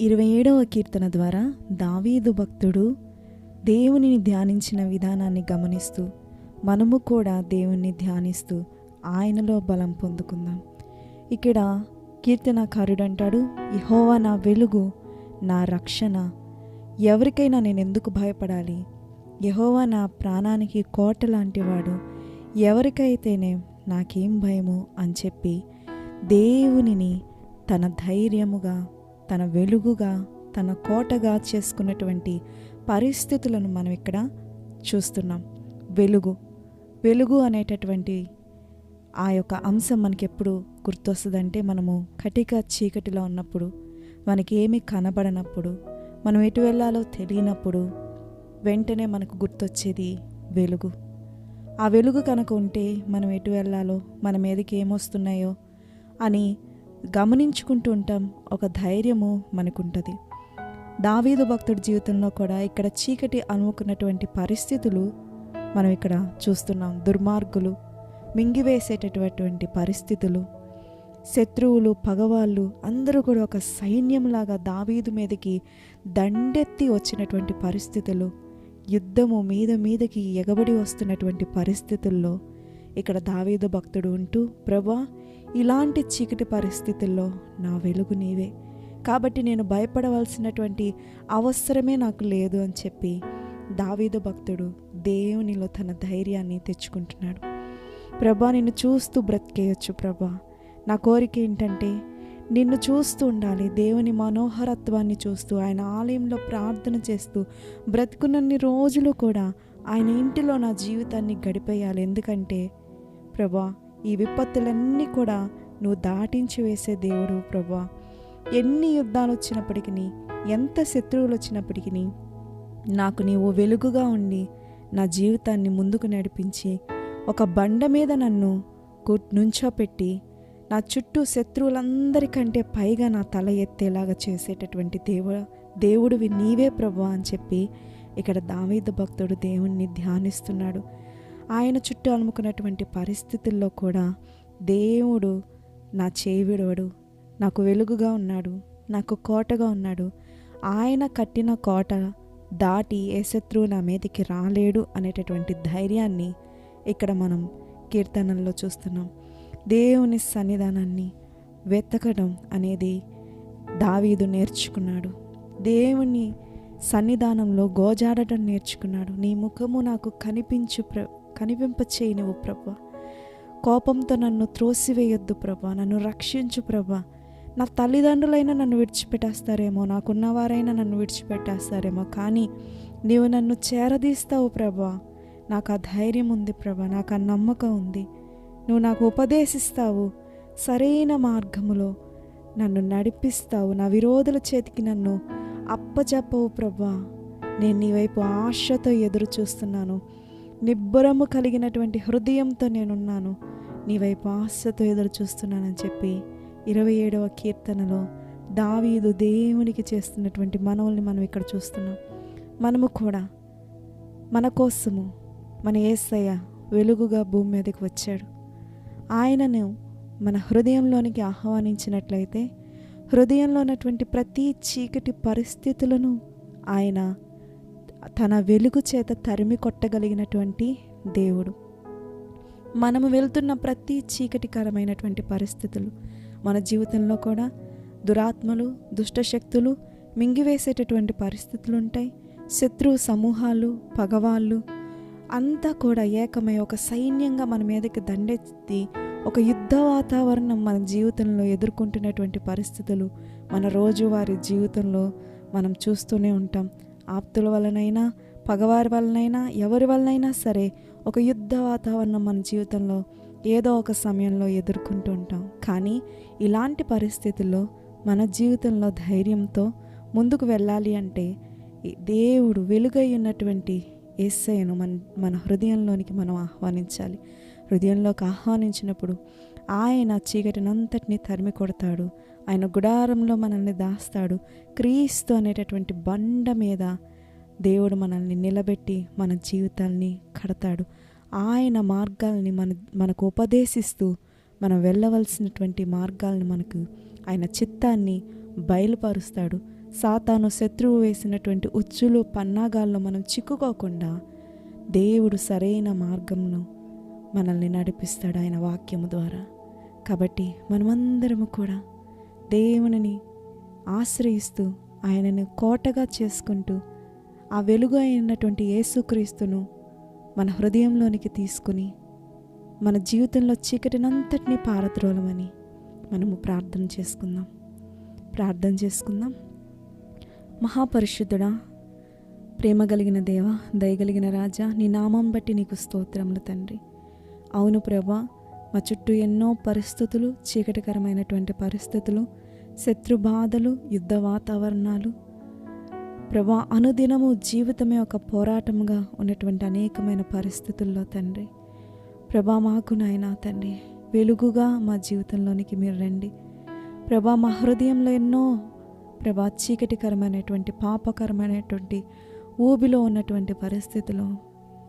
ఇరవై ఏడవ కీర్తన ద్వారా దావీదు భక్తుడు దేవునిని ధ్యానించిన విధానాన్ని గమనిస్తూ మనము కూడా దేవుణ్ణి ధ్యానిస్తూ ఆయనలో బలం పొందుకుందాం. ఇక్కడ కీర్తనకారుడు అంటాడు యహోవా నా వెలుగు నా రక్షణ. ఎవరికైనా నేను ఎందుకు భయపడాలి? యహోవా నా ప్రాణానికి కోట లాంటివాడు. ఎవరికైతేనే నాకేం భయము? అని చెప్పి దేవునిని తన ధైర్యముగా తన వెలుగుగా తన కోటగా చేసుకున్నటువంటి పరిస్థితులను మనం ఇక్కడ చూస్తున్నాం. వెలుగు. వెలుగు అనేటటువంటి ఆ యొక్క అంశం మనకి ఎప్పుడు గుర్తొస్తుందంటే మనము కటిక చీకటిలో ఉన్నప్పుడు మనకి ఏమీ కనబడనప్పుడు మనం ఎటు వెళ్ళాలో తెలియనప్పుడు వెంటనే మనకు గుర్తొచ్చేది వెలుగు. ఆ వెలుగు కనుక ఉంటే మనం ఎటు వెళ్ళాలో మన మీదకి ఏమొస్తున్నాయో అని గమనించుకుంటూ ఉంటాం. ఒక ధైర్యము మనకుంటుంది. దావీదు భక్తుడి జీవితంలో కూడా ఇక్కడ చీకటి అనుకున్నటువంటి పరిస్థితులు మనం ఇక్కడ చూస్తున్నాం. దుర్మార్గులు మింగివేసేటటువంటి పరిస్థితులు శత్రువులు పగవాళ్ళు అందరూ కూడా ఒక సైన్యంలాగా దావీదు మీదకి దండెత్తి వచ్చినటువంటి పరిస్థితులు యుద్ధము మీద మీదకి ఎగబడి వస్తున్నటువంటి పరిస్థితుల్లో ఇక్కడ దావీదు భక్తుడు ఉంటూ ప్రభా ఇలాంటి చీకటి పరిస్థితుల్లో నా వెలుగు నీవే. కాబట్టి నేను భయపడవలసినటువంటి అవసరమే నాకు లేదు అని చెప్పి దావీదు భక్తుడు దేవునిలో తన ధైర్యాన్ని తెచ్చుకుంటున్నాడు. ప్రభా నిన్ను చూస్తూ బ్రతికేయచ్చు ప్రభా. నా కోరిక ఏంటంటే నిన్ను చూస్తూ ఉండాలి. దేవుని మనోహరత్వాన్ని చూస్తూ ఆయన ఆలయంలో ప్రార్థన చేస్తూ బ్రతుకున్నన్ని రోజులు కూడా ఆయన ఇంటిలో నా జీవితాన్ని గడిపేయాలి. ఎందుకంటే ప్రభా ఈ విపత్తులన్నీ కూడా నువ్వు దాటించి వేసే దేవుడు ప్రభా. ఎన్ని యుద్ధాలు వచ్చినప్పటికీ ఎంత శత్రువులు వచ్చినప్పటికీ నాకు నీవు వెలుగుగా ఉండి నా జీవితాన్ని ముందుకు నడిపించి ఒక బండ మీద నన్ను నుంచోపెట్టి నా చుట్టూ శత్రువులందరికంటే పైగా నా తల ఎత్తేలాగా చేసేటటువంటి దేవు దేవుడివి నీవే ప్రభు అని చెప్పి ఇక్కడ దావీదు భక్తుడు దేవుణ్ణి ధ్యానిస్తున్నాడు. ఆయన చుట్టూ అలుముకున్నటువంటి పరిస్థితుల్లో కూడా దేవుడు నా చేయి విడవడు నాకు వెలుగుగా ఉన్నాడు నాకు కోటగా ఉన్నాడు. ఆయన కట్టిన కోట దాటి ఏ శత్రువు నా మీదకి రాలేడు అనేటటువంటి ధైర్యాన్ని ఇక్కడ మనం కీర్తనల్లో చూస్తున్నాం. దేవుని సన్నిధానాన్ని వెతకడం అనేది దావీదు నేర్చుకున్నాడు. దేవుని సన్నిధానంలో గోజాడటం నేర్చుకున్నాడు. నీ ముఖము నాకు కనిపించు ప్ర కనిపింపచేయి ప్రభ. ప్రభా కోపంతో నన్ను త్రోసివేయొద్దు ప్రభా. నన్ను రక్షించు ప్రభా. నా తల్లిదండ్రులైనా నన్ను విడిచిపెట్టేస్తారేమో. నాకున్నవారైనా నన్ను విడిచిపెట్టేస్తారేమో. కానీ నీవు నన్ను చేరదీస్తావు ప్రభా. నాకు ఆ ధైర్యం ఉంది ప్రభా. నాకు ఆ నమ్మకం ఉంది. నువ్వు నాకు ఉపదేశిస్తావు. సరైన మార్గములో నన్ను నడిపిస్తావు. నా విరోధుల చేతికి నన్ను అప్పచెప్పవు ప్రభా. నేను నీ వైపు ఆశతో ఎదురు చూస్తున్నాను నిబ్బరము కలిగినటువంటి హృదయంతో నేనున్నాను. నీ వైపు ఆశతో ఎదురు చూస్తున్నానని చెప్పి ఇరవై ఏడవ కీర్తనలో దావీదు దేవునికి చేస్తున్నటువంటి మనవుల్ని మనం ఇక్కడ చూస్తున్నాం. మనము కూడా మన కోసము మన ఏసయ్య వెలుగుగా భూమి మీదకి వచ్చాడు. ఆయనను మన హృదయంలోనికి ఆహ్వానించినట్లయితే హృదయంలో ఉన్నటువంటి ప్రతి చీకటి పరిస్థితులను ఆయన తన వెలుగు చేత తరిమి కొట్టగలిగినటువంటి దేవుడు. మనము వెళ్తున్న ప్రతి చీకటికరమైనటువంటి పరిస్థితులు మన జీవితంలో కూడా దురాత్మలు దుష్టశక్తులు మింగివేసేటటువంటి పరిస్థితులు ఉంటాయి శత్రు సమూహాలు పగవాళ్ళు అంతా కూడా ఏకమై ఒక సైన్యంగా మన మీదకి దండెత్తి ఒక యుద్ధ వాతావరణం మన జీవితంలో ఎదుర్కొంటున్నటువంటి పరిస్థితులు మన రోజువారీ జీవితంలో మనం చూస్తూనే ఉంటాం. ఆప్తుల వలనైనా పగవారి వలనైనా ఎవరి వలనైనా సరే ఒక యుద్ధ వాతావరణం మన జీవితంలో ఏదో ఒక సమయంలో ఎదుర్కొంటూ ఉంటాం. కానీ ఇలాంటి పరిస్థితుల్లో మన జీవితంలో ధైర్యంతో ముందుకు వెళ్ళాలి అంటే దేవుడు వెలుగై ఉన్నటువంటి ఎస్ఐను మన మన హృదయంలోనికి మనం ఆహ్వానించాలి. హృదయంలోకి ఆహ్వానించినప్పుడు ఆయన చీకటినంతటిని తరిమి కొడతాడు. ఆయన గుడారంలో మనల్ని దాస్తాడు. క్రీస్తు అనేటటువంటి బండ మీద దేవుడు మనల్ని నిలబెట్టి మన జీవితాల్ని కడతాడు. ఆయన మార్గాల్ని మన మనకు ఉపదేశిస్తూ మనం వెళ్ళవలసినటువంటి మార్గాల్ని మనకు ఆయన చిత్తాన్ని బయలుపరుస్తాడు. సాతాను శత్రువు వేసినటువంటి ఉచ్చులు పన్నాగాల్లో మనం చిక్కుకోకుండా దేవుడు సరైన మార్గంను మనల్ని నడిపిస్తాడు ఆయన వాక్యము ద్వారా. కాబట్టి మనమందరము కూడా దేవునిని ఆశ్రయిస్తూ ఆయనను కోటగా చేసుకుంటూ ఆ వెలుగు అయినటువంటి యేసుక్రీస్తును మన హృదయంలోనికి తీసుకుని మన జీవితంలో చీకటినంతటినీ పారద్రోలమని మనము ప్రార్థన చేసుకుందాం. ప్రార్థన చేసుకుందాం. మహాపరిశుద్ధుడా ప్రేమ కలిగిన దేవ దయగలిగిన రాజా నీ నామం బట్టి నీకు స్తోత్రములు తండ్రి. అవును ప్రభా మా చుట్టూ ఎన్నో పరిస్థితులు చీకటికరమైనటువంటి పరిస్థితులు శత్రు బాధలు యుద్ధ వాతావరణాలు. ప్రభా అనుదినము జీవితమే ఒక పోరాటముగా ఉన్నటువంటి అనేకమైన పరిస్థితుల్లో తండ్రి. ప్రభా మాకు నాయనా తండ్రి వెలుగుగా మా జీవితంలోనికి మీరు రండి. ప్రభా మా హృదయంలో ఎన్నో ప్రభా చీకటికరమైనటువంటి పాపకరమైనటువంటి ఊబిలో ఉన్నటువంటి పరిస్థితిలో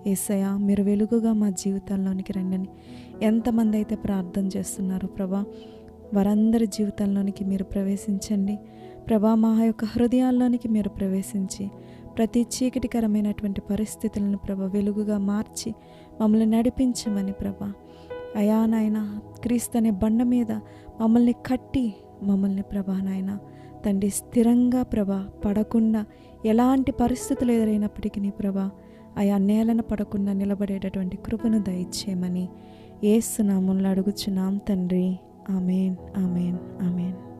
ఏసయ మీరు వెలుగుగా మా జీవితాల్లోనికి రండి ఎంతమంది అయితే ప్రార్థన చేస్తున్నారు ప్రభా వారందరి జీవితంలోనికి మీరు ప్రవేశించండి. ప్రభా మా యొక్క హృదయాల్లోనికి మీరు ప్రవేశించి ప్రతి చీకటికరమైనటువంటి పరిస్థితులను ప్రభ వెలుగుగా మార్చి మమ్మల్ని నడిపించమని ప్రభ. అయా నాయన క్రీస్తు అనే బండ మీద మమ్మల్ని కట్టి మమ్మల్ని ప్రభా నాయన తండ్రి స్థిరంగా ప్రభ పడకుండా ఎలాంటి పరిస్థితులు ఎదురైనప్పటికీ ప్రభా ఆయా నేలన పడకుండా నిలబడేటటువంటి కృపను దయచేయమని ఏసునామంలో అడుగుచున్నాం తండ్రి. Amen amen amen.